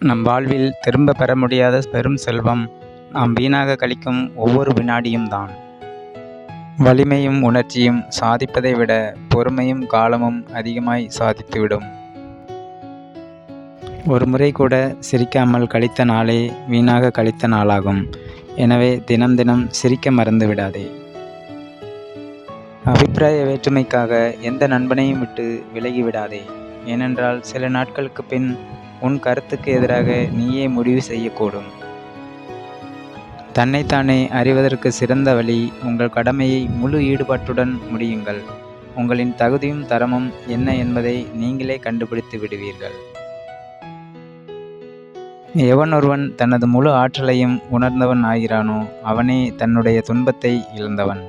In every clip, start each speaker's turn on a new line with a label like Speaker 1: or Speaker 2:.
Speaker 1: நம் வாழ்வில் திரும்ப பெற முடியாத பெரும் செல்வம் நாம் வீணாக கழிக்கும் ஒவ்வொரு வினாடியும் தான் வலிமையும் உணர்ச்சியும் சாதிப்பதை விட பொறுமையும் காலமும் அதிகமாய் சாதித்துவிடும். ஒரு முறை கூட சிரிக்காமல் கழித்த நாளே வீணாக கழித்த நாளாகும். எனவே தினம் தினம் சிரிக்க மறந்து விடாதே. அபிப்பிராய வேற்றுமைக்காக எந்த நண்பனையும் விட்டு விலகி விடாதே. ஏனென்றால் சில நாட்களுக்கு பின் உன் கருத்துக்கு எதிராக நீயே முடிவு செய்யக்கூடும். தன்னைத்தானே அறிவதற்கு சிறந்த வழி உங்கள் கடமையை முழு ஈடுபாட்டுடன் முடியுங்கள். உங்களின் தகுதியும் தரமும் என்ன என்பதை நீங்களே கண்டுபிடித்து விடுவீர்கள். எவன் ஒருவன் தனது முழு ஆற்றலையும் உணர்ந்தவன் ஆகிறானோ அவனே தன்னுடைய துன்பத்தை இழந்தவன்.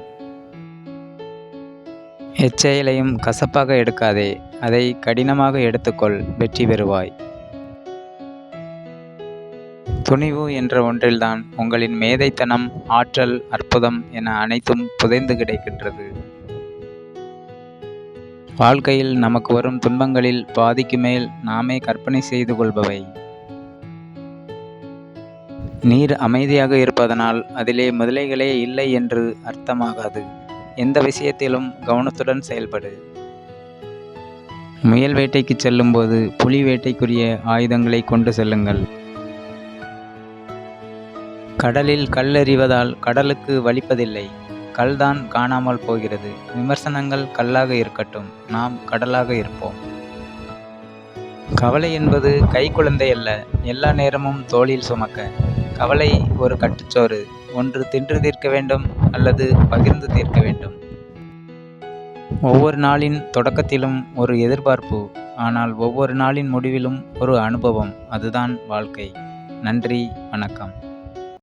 Speaker 1: எச்செயலையும் கசப்பாக எடுக்காதே அதை கடினமாக எடுத்துக்கொள் வெற்றி பெறுவாய். துணிவு என்ற ஒன்றில்தான் உங்களின் மேதைத்தனம் ஆற்றல் அற்புதம் என அனைத்தும் புதைந்து கிடைக்கின்றது. வாழ்க்கையில் நமக்கு வரும் துன்பங்களில் பாதிக்கு மேல் நாமே கற்பனை செய்து கொள்பவை. நீர் அமைதியாக இருப்பதனால் அதிலே முதலைகளே இல்லை என்று அர்த்தமாகாது. எந்த விஷயத்திலும் கவனத்துடன் செயல்படு. முயல் வேட்டைக்கு செல்லும்போது புலி வேட்டைக்குரிய ஆயுதங்களை கொண்டு செல்லுங்கள். கடலில் கல் எறிவதால் கடலுக்கு வலிப்பதில்லை. கல்தான் காணாமல் போகிறது. விமர்சனங்கள் கல்லாக இருக்கட்டும். நாம் கடலாக இருப்போம். கவலை என்பது கைக்குழந்தை அல்ல. எல்லா நேரமும் தோளில் சுமக்க. கவலை ஒரு கட்டுச்சோறு. ஒன்று தின்று தீர்க்க வேண்டும் அல்லது பகிர்ந்து தீர்க்க வேண்டும். ஒவ்வொரு நாளின் தொடக்கத்திலும் ஒரு எதிர்பார்ப்பு. ஆனால் ஒவ்வொரு நாளின் முடிவிலும் ஒரு அனுபவம். அதுதான் வாழ்க்கை. நன்றி. வணக்கம்.